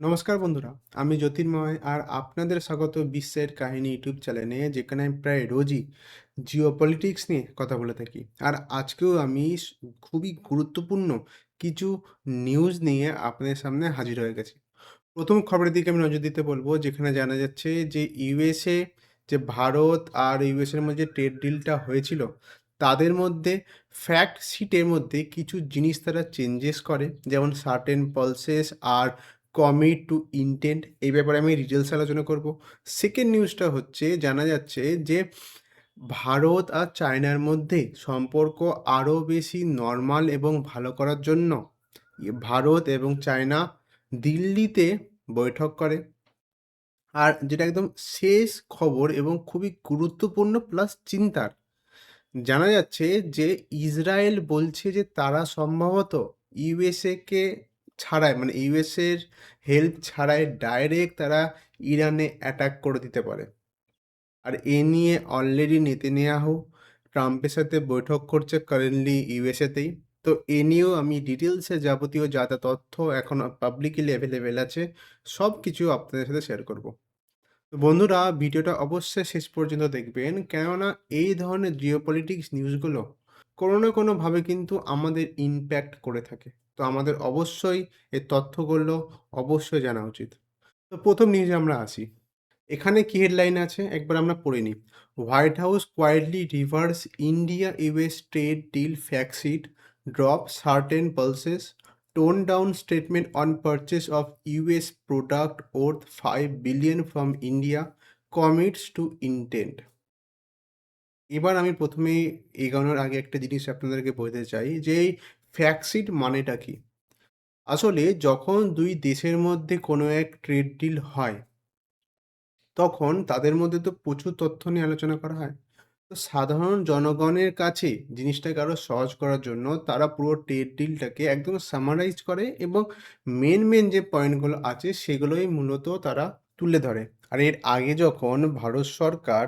নমস্কার বন্ধুরা, আমি জ্যোতির্ময় আর আপনাদের স্বাগত বিশ্বের কাহিনী ইউটিউব চ্যানেলে, যেখানে আমি প্রায় রোজই জিও পলিটিক্স নিয়ে কথা বলে থাকি। আর আজকেও আমি খুবই গুরুত্বপূর্ণ কিছু নিউজ নিয়ে আপনাদের সামনে হাজির হয়ে গেছি। প্রথম খবরের দিকে আমি নজর দিতে বলব, যেখানে জানা যাচ্ছে যে ইউএসএ, যে ভারত আর ইউএসএর মধ্যে ট্রেড ডিলটা হয়েছিল, তাদের মধ্যে ফ্যাক্ট শিটের মধ্যে কিছু জিনিস তারা চেঞ্জেস করে, যেমন সার্টেন পলসেস আর কমিট টু ইন্টেন্ট এই ব্যাপারে আমি ডিটেলস আলোচনা করব। সেকেন্ড নিউজটা হচ্ছে, জানা যাচ্ছে যে ভারত আর চায়নার মধ্যে সম্পর্ক আরও বেশি নর্মাল এবং ভালো করার জন্য ভারত এবং চায়না দিল্লিতে বৈঠক করে। আর যেটা একদম শেষ খবর এবং খুবই গুরুত্বপূর্ণ প্লাস চিন্তার, জানা যাচ্ছে যে ইসরায়েল বলছে যে তারা সম্ভবত ইউএসএ কে ছাড়াই মানে ইউএসএর হেল্প ছাড়াই ডাইরেক্ট তারা ইরানে অ্যাটাক করে দিতে পারে। আর এ নিয়ে অলরেডি নেতানিয়াহু ট্রাম্পের সাথে বৈঠক করছে কারেন্টলি ইউএসএতেই তো এ নিয়েও আমি ডিটেলসে যাবতীয় যা যা তথ্য এখন পাবলিকলি অ্যাভেলেবেল আছে, সব কিছু আপনাদের সাথে শেয়ার করব। তো বন্ধুরা, ভিডিওটা অবশ্যই শেষ পর্যন্ত দেখবেন। কেননা এই ধরনের জিওপলিটিক্স নিউজগুলো কোনো না কোনোভাবে কিন্তু আমাদের ইমপ্যাক্ট করে থাকে। তো আমাদের অবশ্যই এই তথ্যগুলো অবশ্যই জানা উচিত। তো প্রথম নিউজে আমরা আসি এখানে কি হেডলাইন আছে? একবার আমরা পড়ে নিই। White House quietly reverse India US trade deal fact sheet drop certain pulses tone down statement on purchase of US product worth five billion from India commits to intent এবার আমি প্রথমে এগানোর আগে একটা জিনিস আপনাদেরকে বলতে চাই যে ফ্যাক্সিট মানেটা কি? আসলে যখন দুই দেশের মধ্যে কোনো এক ট্রেড ডিল হয়, তখন তাদের মধ্যে তো প্রচুর তথ্য নিয়ে আলোচনা করা হয়। তো সাধারণ জনগণের কাছে জিনিসটাকে আরও সহজ করার জন্য তারা পুরো ট্রেড ডিলটাকে একদম সামারাইজ করে এবং মেন মেন যে পয়েন্টগুলো আছে সেগুলোই মূলত তারা তুলে ধরে। আর এর আগে যখন ভারত সরকার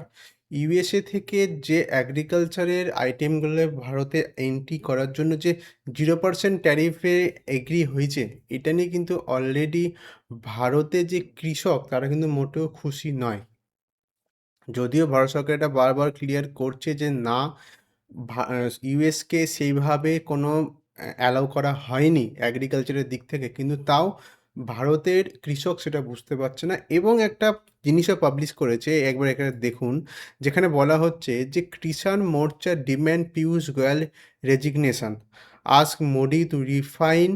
ইউএসএ থেকে যে অ্যাগ্রিকালচারের আইটেমগুলো ভারতে এন্ট্রি করার জন্য যে জিরো পার্সেন্ট ট্যারিফে এগ্রি হয়েছে, এটা নিয়ে কিন্তু অলরেডি ভারতে যে কৃষক, তারা কিন্তু মোটেও খুশি নয়। যদিও ভারত সরকার এটা বারবার ক্লিয়ার করছে যে না ইউএসকে সেইভাবে কোনো অ্যালাউ করা হয়নি অ্যাগ্রিকালচারের দিক থেকে, কিন্তু তাও ভারতের কৃষক সেটা বুঝতে পারছে না এবং একটা জিনিসও পাবলিশ করেছে, একবার এখানে দেখুন, যেখানে বলা হচ্ছে যে কৃষাণ Morcha demand Piyush Goyal resignation ask Modi to refrain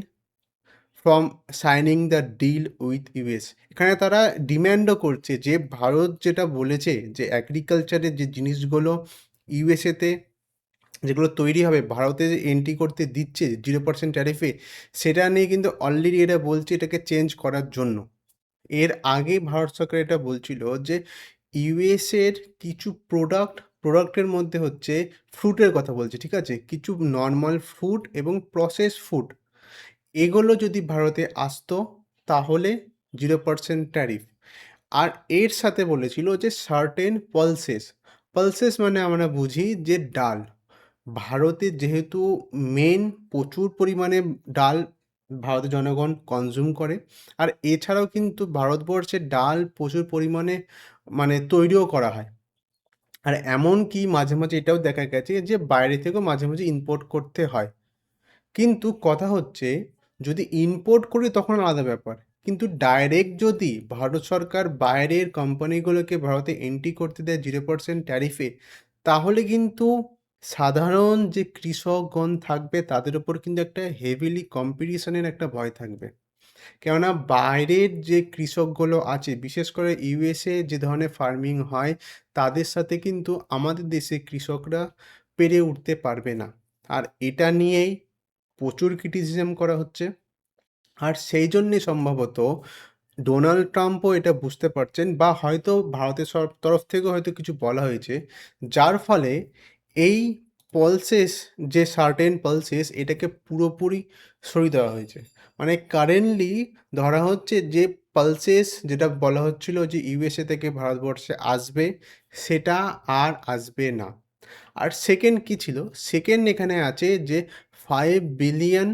from signing the deal with US এখানে তারা ডিম্যান্ডও করছে যে ভারত যেটা বলেছে যে অ্যাগ্রিকালচারের যে জিনিসগুলো ইউএসএতে যেগুলো তৈরি হবে, ভারতে যে এন্ট্রি করতে দিচ্ছে জিরো পার্সেন্ট ট্যারিফে সেটা নিয়ে কিন্তু অলরেডি এটা বলছে এটাকে চেঞ্জ করার জন্য। এর আগে ভারত সরকার এটা বলছিল যে ইউএসের কিছু প্রোডাক্ট প্রোডাক্টের মধ্যে হচ্ছে ফ্রুটের কথা বলছে, ঠিক আছে? কিছু নর্মাল ফ্রুট এবং প্রসেস ফুড এগুলো যদি ভারতে আসতো, তাহলে জিরো পার্সেন্ট ট্যারিফ আর এর সাথে বলেছিল যে সার্টেন পালসেস পালসেস মানে আমরা বুঝি যে, ডাল। ভারতে যেহেতু মেন প্রচুর পরিমাণে ডাল ভারতের জনগণ কনজিউম করে, আর এছাড়াও কিন্তু ভারতবর্ষে ডাল প্রচুর পরিমাণে মানে তৈরিও করা হয়। আর এমন কি মাঝে মাঝে এটাও দেখা গেছে যে বাইরে থেকেও মাঝে মাঝে ইম্পোর্ট করতে হয়। কিন্তু কথা হচ্ছে, যদি ইম্পোর্ট করি তখন আলাদা ব্যাপার। কিন্তু ডাইরেক্ট যদি ভারত সরকার বাইরের কোম্পানিগুলোকে ভারতে এন্ট্রি করতে দেয় জিরো পার্সেন্ট ট্যারিফে তাহলে কিন্তু সাধারণ যে কৃষকগণ থাকবে, তাদের উপর কিন্তু একটা হেভিলি কম্পিটিশনের একটা ভয় থাকবে। কেননা বাইরের যে কৃষকগুলো আছে, বিশেষ করে ইউএসএ যে ধরনের ফার্মিং হয়, তাদের সাথে কিন্তু আমাদের দেশে কৃষকরা পেরে উঠতে পারবে না। আর এটা নিয়েই প্রচুর ক্রিটিসিজম করা হচ্ছে। আর সেই জন্যে সম্ভবত ডোনাল্ড ট্রাম্পও এটা বুঝতে পারছেন বা হয়তো ভারতের তরফ থেকেও হয়তো কিছু বলা হয়েছে, যার ফলে এই পলসেস যে সার্টেন পালসেস এটাকে পুরোপুরি সরিয়ে দেওয়া হয়েছে। মানে কারেন্টলি ধরা হচ্ছে যে পালসেস যেটা বলা হচ্ছিল যে ইউএসএ থেকে ভারতবর্ষে আসবে, সেটা আর আসবে না। আর সেকেন্ড কি ছিল? সেকেন্ড এখানে আছে যে five billion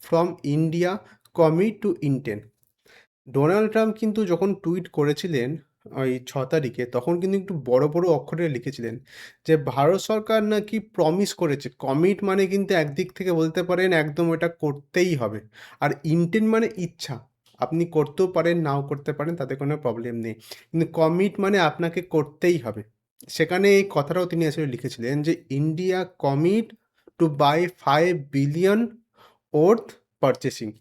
from India commit to intent Donald Trump কিন্তু যখন টুইট করেছিলেন ওই ছ তারিখে তখন কিন্তু একটু বড়, বড় অক্ষরে লিখেছিলেন যে ভারত সরকার নাকি প্রমিস করেছে। কমিট মানে কিন্তু একদিক থেকে বলতে পারেন একদম এটা করতেই হবে। আর ইনটেন্ট মানে ইচ্ছা। আপনি করতেও পারেন, নাও করতে পারেন তাতে কোনো প্রবলেম নেই। কিন্তু কমিট মানে আপনাকে করতেই হবে। সেখানে এই কথাটাও তিনি আসলে লিখেছিলেন যে India commit to buy five billion worth purchasing.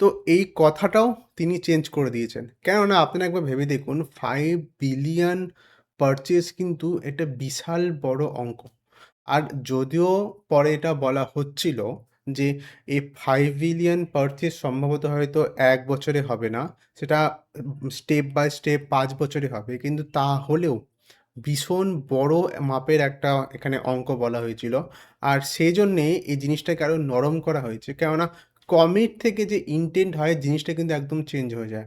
তো এই কথাটাও তিনি চেঞ্জ করে দিয়েছেন। কেননা আপনারা একবার ভেবে দেখুন ফাইভ বিলিয়ন পারচেস কিন্তু এটা বিশাল বড় অঙ্ক। আর যদিও পরে এটা বলা হচ্ছিল যে এই ফাইভ বিলিয়ন পারচেস সম্ভবত হয়তো এক বছরে হবে না। সেটা স্টেপ বাই স্টেপ পাঁচ বছরে হবে। কিন্তু তাহলেও ভীষণ বড় মাপের একটা এখানে অঙ্ক বলা হয়েছিল। আর সেই জন্যে এই জিনিসটাকে আরও নরম করা হয়েছে। কেননা কমিট থেকে যে ইনটেন্ট হয় জিনিসটা কিন্তু একদম চেঞ্জ হয়ে যায়।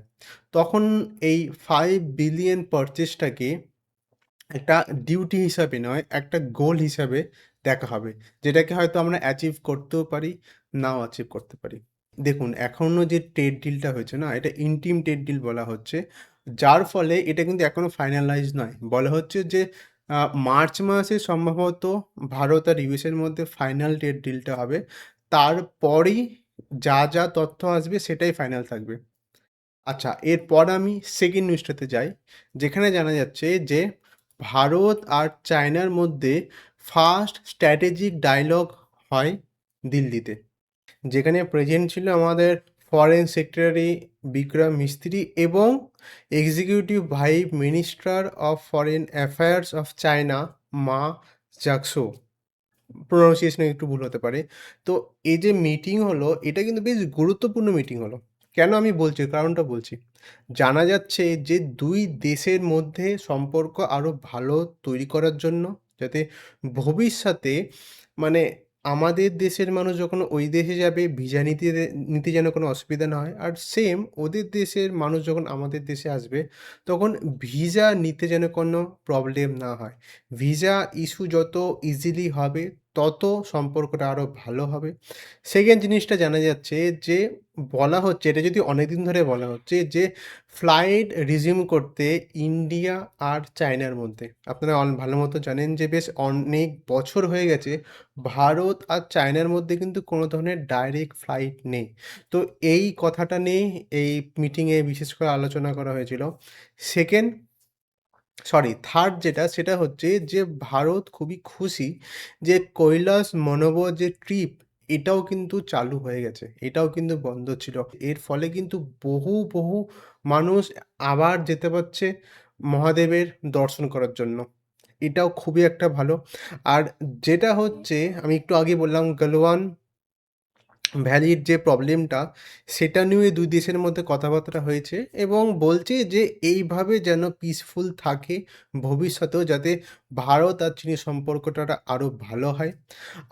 তখন এই ফাইভ বিলিয়ন পারচেসটাকে একটা ডিউটি হিসাবে নয়, একটা গোল হিসাবে দেখা হবে। যেটাকে হয়তো আমরা অ্যাচিভ করতেও পারি, নাও অ্যাচিভ করতে পারি। দেখুন এখনও যে ট্রেড ডিলটা হয়েছে না, এটা ইন্টিম ট্রেড ডিল বলা হচ্ছে। যার ফলে এটা কিন্তু এখনও ফাইনালাইজ নয়। বলা হচ্ছে যে মার্চ মাসে সম্ভবত ভারত আর ইউএস এর মধ্যে ফাইনাল ট্রেড ডিলটা হবে। তারপরেই যা, যা তথ্য আসবে সেটাই ফাইনাল থাকবে। আচ্ছা এরপর আমি সেকেন্ড নিউজটাতে যাই। যেখানে জানা যাচ্ছে যে ভারত আর চায়নার মধ্যে ফার্স্ট স্ট্র্যাটেজিক ডায়লগ হয় দিল্লিতে। যেখানে প্রেজেন্ট ছিল আমাদের ফরেন সেক্রেটারি বিক্রম মিস্ত্রি এবং executive vice minister of foreign affairs of China Ma Zhaoxu. Pronunciation একটু ভুল হতে পারে। তো এই যে মিটিং হলো, এটা কিন্তু বেশ গুরুত্বপূর্ণ মিটিং হলো। কেন আমি বলছি? কারণটা বলছি। জানা যাচ্ছে যে দুই দেশের মধ্যে সম্পর্ক আরও ভালো তৈরি করার জন্য, যাতে ভবিষ্যতে মানে আমাদের দেশের মানুষ যখন ওই দেশে যাবে, ভিসা নিতে নিতে যেন কোনো অসুবিধা না হয়। আর সেম ওদের দেশের মানুষ যখন আমাদের দেশে আসবে, তখন ভিসা নিতে যেন কোনো প্রবলেম না হয়। ভিসা ইস্যু যত ইজিলি হবে তত সম্পর্কটা আরও ভালো হবে। সেকেন্ড জিনিসটা জানা যাচ্ছে যে, বলা হচ্ছে, এটা যদি অনেকদিন ধরে বলা হচ্ছে যে ফ্লাইট রিজিউম করতে ইন্ডিয়া আর চায়নার মধ্যে। আপনারা অন ভালোমতো জানেন যে, বেশ অনেক বছর হয়ে গেছে, ভারত আর চায়নার মধ্যে কিন্তু কোনো ধরনের ডাইরেক্ট ফ্লাইট নেই। তো এই কথাটা নিয়েই এই মিটিংয়ে বিশেষ করে আলোচনা করা হয়েছিল। সেকেন্ড সরি থার্ড যেটা সেটা হচ্ছে যে ভারত খুবই খুশি যে কৈলাস মনোবর যে ট্রিপ এটাও কিন্তু চালু হয়ে গেছে। এটাও কিন্তু বন্ধ ছিল। এর ফলে কিন্তু বহু, বহু মানুষ আবার যেতে পারছে মহাদেবের দর্শন করার জন্য। এটাও খুবই একটা ভালো। আর যেটা হচ্ছে আমি একটু আগেই বললাম গালওয়ান ভ্যালির যে প্রবলেমটা সেটা নিয়ে দুই দেশের মধ্যে কথাবার্তা হয়েছে এবং বলছে যে এইভাবে যেন পিসফুল থাকে ভবিষ্যতেও যাতে ভারত আর চীনের সম্পর্কটা আরও ভালো হয়।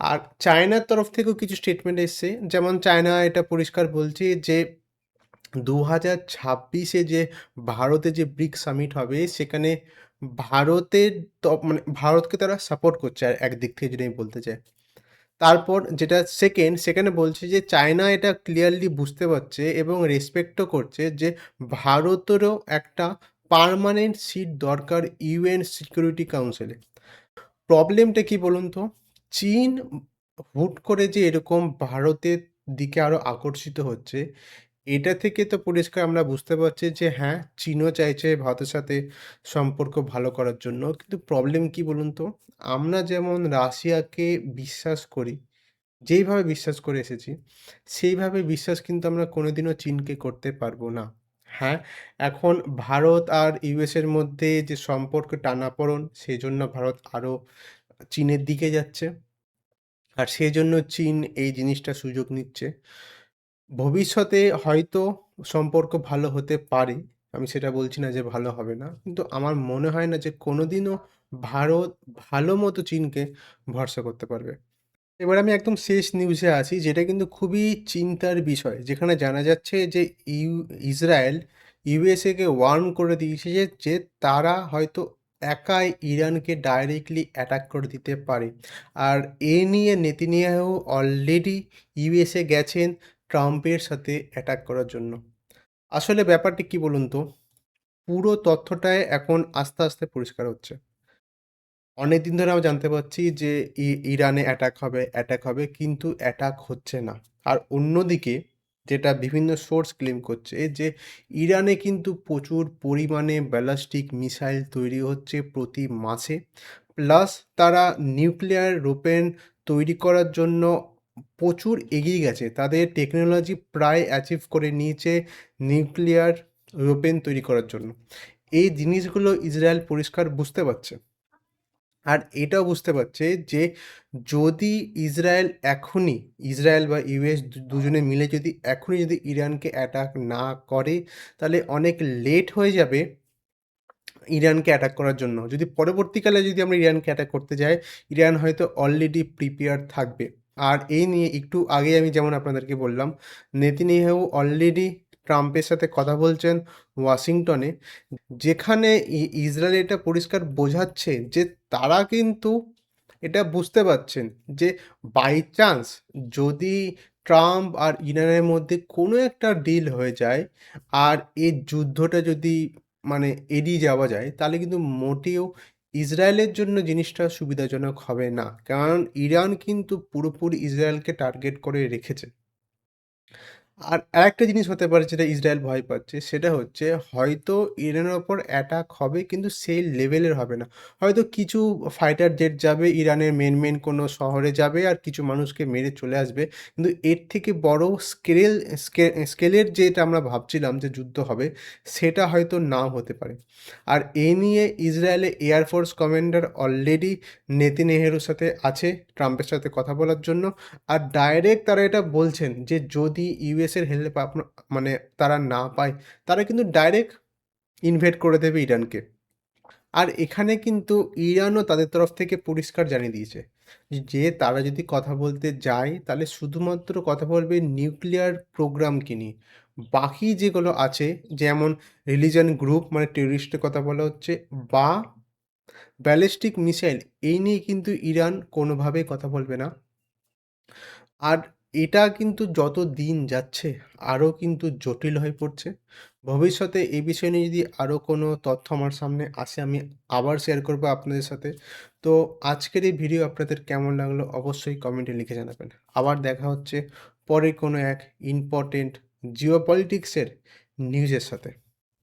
আর চায়নার তরফ থেকেও কিছু স্টেটমেন্ট এসছে। যেমন চায়না এটা পরিষ্কার বলছে যে দু হাজার ছাব্বিশে যে ভারতে যে ব্রিক সামিট হবে, সেখানে ভারতের মানে ভারতকে তারা সাপোর্ট করছে আর একদিক থেকে যদি আমি বলতে চাই। তারপর যেটা সেকেন্ড সেখানে বলছে যে চায়না এটা ক্লিয়ারলি বুঝতে পারছে এবং রেসপেক্টও করছে যে ভারতেরও একটা পারমানেন্ট সিট দরকার ইউএন সিকিউরিটি কাউন্সিলে। প্রবলেমটা কি বলুন তো? চীন হুট করে যে এরকম ভারতের দিকে আরও আকর্ষিত হচ্ছে, এটা থেকে তো পরিষ্কার আমরা বুঝতে পারছি যে হ্যাঁ, চীনও চাইছে ভারতের সাথে সম্পর্ক ভালো করার জন্য। কিন্তু প্রবলেম কি বলুন তো? আমরা যেমন রাশিয়াকে বিশ্বাস করি, যেইভাবে বিশ্বাস করে এসেছি, সেইভাবে বিশ্বাস কিন্তু আমরা কোনোদিনও চীনকে করতে পারব না। হ্যাঁ, এখন ভারত আর ইউএস এর মধ্যে যে সম্পর্ক টানাপোড়েন, সেজন্য ভারত আরও চীনের দিকে যাচ্ছে। আর সেজন্য চীন এই জিনিসটার সুযোগ নিচ্ছে। ভবিষ্যতে হয়তো সম্পর্ক ভালো হতে পারে। আমি সেটা বলছি না যে ভালো হবে না। কিন্তু আমার মনে হয় না যে কোনোদিনও ভারত ভালো মতো চীনকে ভরসা করতে পারবে। এবার আমি একদম শেষ নিউজে আছি যেটা কিন্তু খুবই চিন্তার বিষয়। যেখানে জানা যাচ্ছে যে ইউ ইসরায়েল ইউএসএ কে ওয়ার্ন করে দিয়েছে যে, যে তারা হয়তো একাই ইরানকে ডাইরেক্টলি অ্যাটাক করে দিতে পারে। আর এ নিয়ে নেতানিয়াহু অলরেডি ইউএসএ গেছেন ট্রাম্পের সাথে অ্যাটাক করার জন্য। আসলে ব্যাপারটি কি বলুন তো? পুরো তথ্যটাই এখন আস্তে, আস্তে পরিষ্কার হচ্ছে। অনেকদিন ধরে আমরা জানতে পারছি যে ইরানে অ্যাটাক হবে, অ্যাটাক হবে কিন্তু অ্যাটাক হচ্ছে না। আর অন্যদিকে যেটা বিভিন্ন সোর্স ক্লেম করছে যে ইরানে কিন্তু প্রচুর পরিমাণে ব্যালিস্টিক মিসাইল তৈরি হচ্ছে প্রতি মাসে। প্লাস তারা নিউক্লিয়ার রোপেন তৈরি করার জন্য প্রচুর এগিয়ে গেছে। তাদের টেকনোলজি প্রায় অ্যাচিভ করে নিয়েছে নিউক্লিয়ার ওয়েপন তৈরি করার জন্য। এই জিনিসগুলো ইসরায়েল পরিষ্কার বুঝতে পারছে। আর এটাও বুঝতে পারছে যে যদি ইসরায়েল এখনই ইসরায়েল বা ইউএস দুজনে মিলে যদি এখনই যদি ইরানকে অ্যাটাক না করে তাহলে অনেক লেট হয়ে যাবে ইরানকে অ্যাটাক করার জন্য। যদি পরবর্তীকালে যদি আমরা ইরানকে অ্যাটাক করতে যাই, ইরান হয়তো অলরেডি প্রিপেয়ার থাকবে। আর এই নিয়ে একটু আগেই আমি যেমন আপনাদেরকে বললাম, নেতানিয়াহু অলরেডি ট্রাম্পের সাথে কথা বলছেন ওয়াশিংটনে। যেখানে ইসরায়েল এটা পরিষ্কার বোঝাচ্ছে যে তারা কিন্তু এটা বুঝতে পারছেন যে বাই চান্স যদি ট্রাম্প আর ইরানের মধ্যে কোনো একটা ডিল হয়ে যায় আর এই যুদ্ধটা যদি মানে এড়িয়ে যাওয়া যায় তাহলে কিন্তু মোটেও ইসরায়েলের জন্য জিনিসটা সুবিধাজনক হবে না। কারণ ইরান কিন্তু পুরোপুরি ইসরায়েলকে টার্গেট করে রেখেছে। আর আরেকটা জিনিস হতে পারে যেটা ইসরায়েল ভয় পাচ্ছে, সেটা হচ্ছে হয়তো ইরানের ওপর অ্যাটাক হবে কিন্তু সেই লেভেলের হবে না। হয়তো কিছু ফাইটার জেট যাবে, ইরানের মেন মেন কোনো শহরে যাবে আর কিছু মানুষকে মেরে চলে আসবে। কিন্তু এর থেকে বড় স্কেল স্কেলের যেটা আমরা ভাবছিলাম যে যুদ্ধ হবে, সেটা হয়তো নাও হতে পারে। আর এই নিয়ে ইসরায়েলের এয়ার ফোর্স কমান্ডার অলরেডি নেতানিয়াহুর সাথে আছে ট্রাম্পের সাথে কথা বলার জন্য। আর ডাইরেক্ট তারা এটা বলছেন যে যদি ইউএসের হেল্প মানে তারা না পায়, তারা কিন্তু ডাইরেক্ট ইনভেড করে দেবে ইরানকে। আর এখানে কিন্তু ইরানও তাদের তরফ থেকে পরিষ্কার জানিয়ে দিয়েছে যে তারা যদি কথা বলতে যায়, তাহলে শুধুমাত্র কথা বলবে নিউক্লিয়ার প্রোগ্রামকে নিয়ে। বাকি যেগুলো আছে, যেমন রিলিজিয়ন গ্রুপ মানে টেররিস্টের কথা বলা হচ্ছে, বা ব্যালিস্টিক মিসাইল, এই নিয়ে কিন্তু ইরান কোনোভাবেই কথা বলবে না। আর এটা কিন্তু যত দিন যাচ্ছে আরও কিন্তু জটিল হয়ে পড়ছে। ভবিষ্যতে এই বিষয় নিয়ে যদি আরও কোনো তথ্য আমার সামনে আসে, আমি আবার শেয়ার করব আপনাদের সাথে। তো আজকের এই ভিডিও আপনাদের কেমন লাগল অবশ্যই কমেন্টে লিখে জানাবেন। আবার দেখা হচ্ছে পরে কোনো এক ইম্পর্টেন্ট জিওপলিটিক্সের নিউজের সাথে।